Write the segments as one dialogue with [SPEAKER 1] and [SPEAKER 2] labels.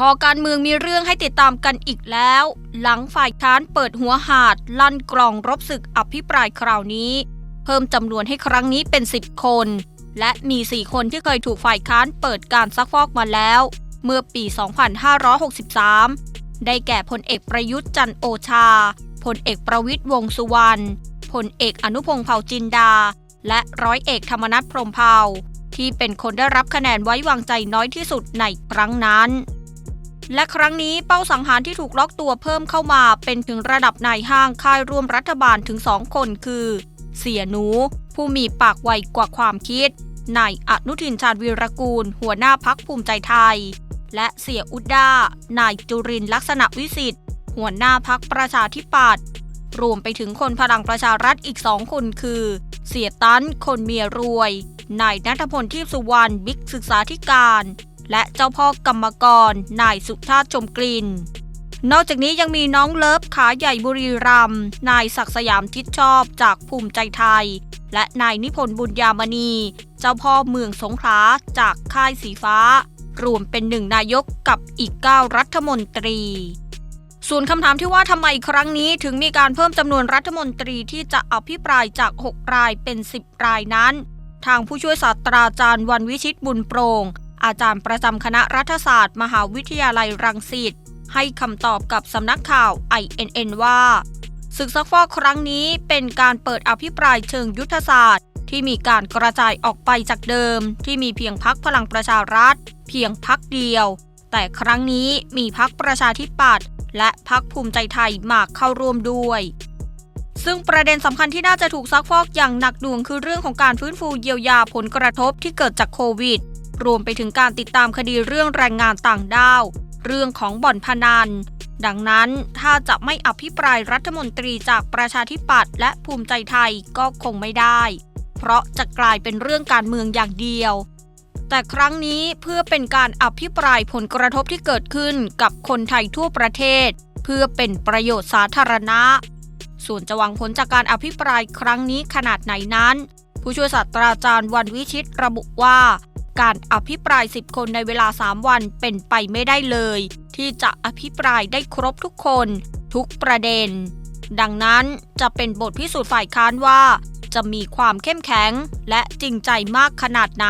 [SPEAKER 1] พอการเมืองมีเรื่องให้ติดตามกันอีกแล้ว หลังฝ่ายค้านเปิดหัวหาด ลั่นกรองรบศึกอภิปรายคราวนี้ เพิ่มจำนวนให้ครั้งนี้เป็น 10 คน และมี 4 คนที่เคยถูกฝ่ายค้านเปิดการซักฟอกมาแล้ว เมื่อปี 2563 ได้แก่พลเอกประยุทธ์จันโอชาพลเอกประวิตยวงสุวรรณพลเอกอนุพงษ์เผ่าจินดา และร้อยเอกธรรมนัฐพรมเผ่าที่เป็นคนได้รับคะแนนไว้วางใจน้อยที่สุดในครั้งนั้น และครั้งนี้เป้าสังหารที่ถูกล็อกตัวเพิ่มเข้ามาเป็นถึงระดับนายห้างค่ายร่วมรัฐบาลถึงสองคนคือ เสียหนู ผู้มีปากไวกว่าความคิดนายอนุทินชาญวีรกูล หัวหน้าพักภูมิใจไทย และเสียอุดดานายจุรินลักษณะวิสิทธิ์หัวหน้าพักประชาธิปัตย์รวมไปถึงคนพลังประชารัฐอีกสองคนคือ เสียตั้นคนเมียรวยนายนัทพลทีพสุวรรณบิ๊กศึกษาธิการ และเจ้าพ่อกรรมกร นายสุชาติชมกลิ่น นอกจากนี้ยังมีน้องเลิฟขาใหญ่บุรีรัมย์นายศักดิ์สยามทิศชอบจากภูมิใจไทย และนายนิพนธ์บุญยามณี เจ้าพ่อเมืองสงขลาจากค่ายสีฟ้า รวมเป็นหนึ่งนายกกับอีก 9 รัฐมนตรีส่วนคำถามที่ว่าทำไมครั้งนี้ถึงมีการเพิ่มจำนวนรัฐมนตรีที่จะอภิปรายจาก 6 รายเป็น 10 รายนั้น ทางผู้ช่วยศาสตราจารย์วันวิชิตบุญโปร่ง อาจารย์ประจำคณะรัฐศาสตร์ มหาวิทยาลัยรังสิตให้คำตอบกับสำนักข่าว INN ว่าศึกซักฟอกครั้งนี้เป็นการเปิดอภิปรายเชิงยุทธศาสตร์ ที่มีการกระจายออกไปจากเดิม ที่มีเพียงพักพลังประชารัฐ เพียงพักเดียว แต่ครั้งนี้มีพักประชาธิปัตย์และพักภูมิใจไทยมาเข้าร่วมด้วย ซึ่งประเด็นสำคัญที่น่าจะถูกซักฟอกอย่างหนักหน่วงคือเรื่องของการฟื้นฟูเยียวยาผลกระทบที่เกิดจากโควิด รวมไปถึงการติดตามคดีเรื่องแรงงานต่างด้าว เรื่องของบ่อนพนัน ดังนั้นถ้าจะไม่อภิปรายรัฐมนตรีจากประชาธิปัตย์และภูมิใจไทยก็คงไม่ได้ เพราะจะกลายเป็นเรื่องการเมืองอย่างเดียว แต่ครั้งนี้เพื่อเป็นการอภิปรายผลกระทบที่เกิดขึ้นกับคนไทยทั่วประเทศ เพื่อเป็นประโยชน์สาธารณะ ส่วนจะหวังผลจากการอภิปรายครั้งนี้ขนาดไหนนั้น ผู้ช่วยศาสตราจารย์วันวิชิตระบุว่า การอภิปราย 10 คนในเวลา 3 วันเป็นไปไม่ได้เลย ที่จะอภิปรายได้ครบทุกคน ทุกประเด็น ดังนั้นจะเป็นบทพิสูจน์ฝ่ายค้านว่า จะมีความเข้มแข็งและจริงใจมากขนาดไหน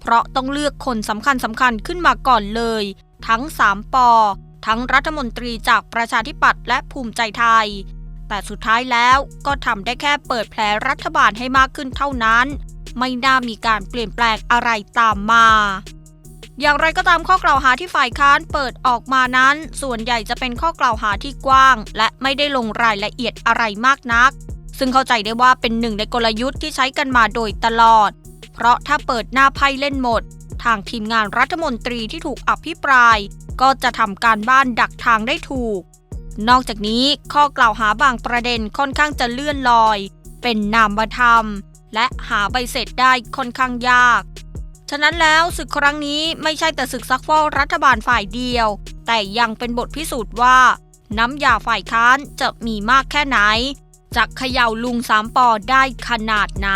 [SPEAKER 1] เพราะต้องเลือกคนสำคัญสำคัญขึ้นมาก่อนเลย ทั้ง 3ปอทั้งรัฐมนตรีจากประชาธิปัตย์และภูมิใจไทย แต่สุดท้ายแล้วก็ทำได้แค่เปิดแผลรัฐบาลให้มากขึ้นเท่านั้น ไม่น่ามีการเปลี่ยนแปลงอะไรตามมาอย่างไรก็ตามข้อกล่าวหาที่ฝ่ายค้านเปิดออกมานั้น ส่วนใหญ่จะเป็นข้อกล่าวหาที่กว้าง และไม่ได้ลงรายละเอียดอะไรมากนัก ซึ่งเข้าใจได้ว่าเป็นหนึ่งในกลยุทธ์ที่ใช้กันมาโดยตลอด เพราะถ้าเปิดหน้าไพ่เล่นหมด ทางทีมงานรัฐมนตรีที่ถูกอภิปราย ก็จะทำการบ้านดักทางได้ถูก นอกจากนี้ข้อกล่าวหาบางประเด็นค่อนข้างจะเลื่อนลอย เป็นนามธรรม และหาใบเสร็จได้ค่อนข้างยาก ฉะนั้นแล้วศึกครั้งนี้ไม่ใช่แต่ศึกซักฟอกรัฐบาลฝ่ายเดียว แต่ยังเป็นบทพิสูจน์ว่า น้ำยาฝ่ายค้านจะมีมากแค่ไหนจะเขย่าลุงสามปอได้ขนาดไหน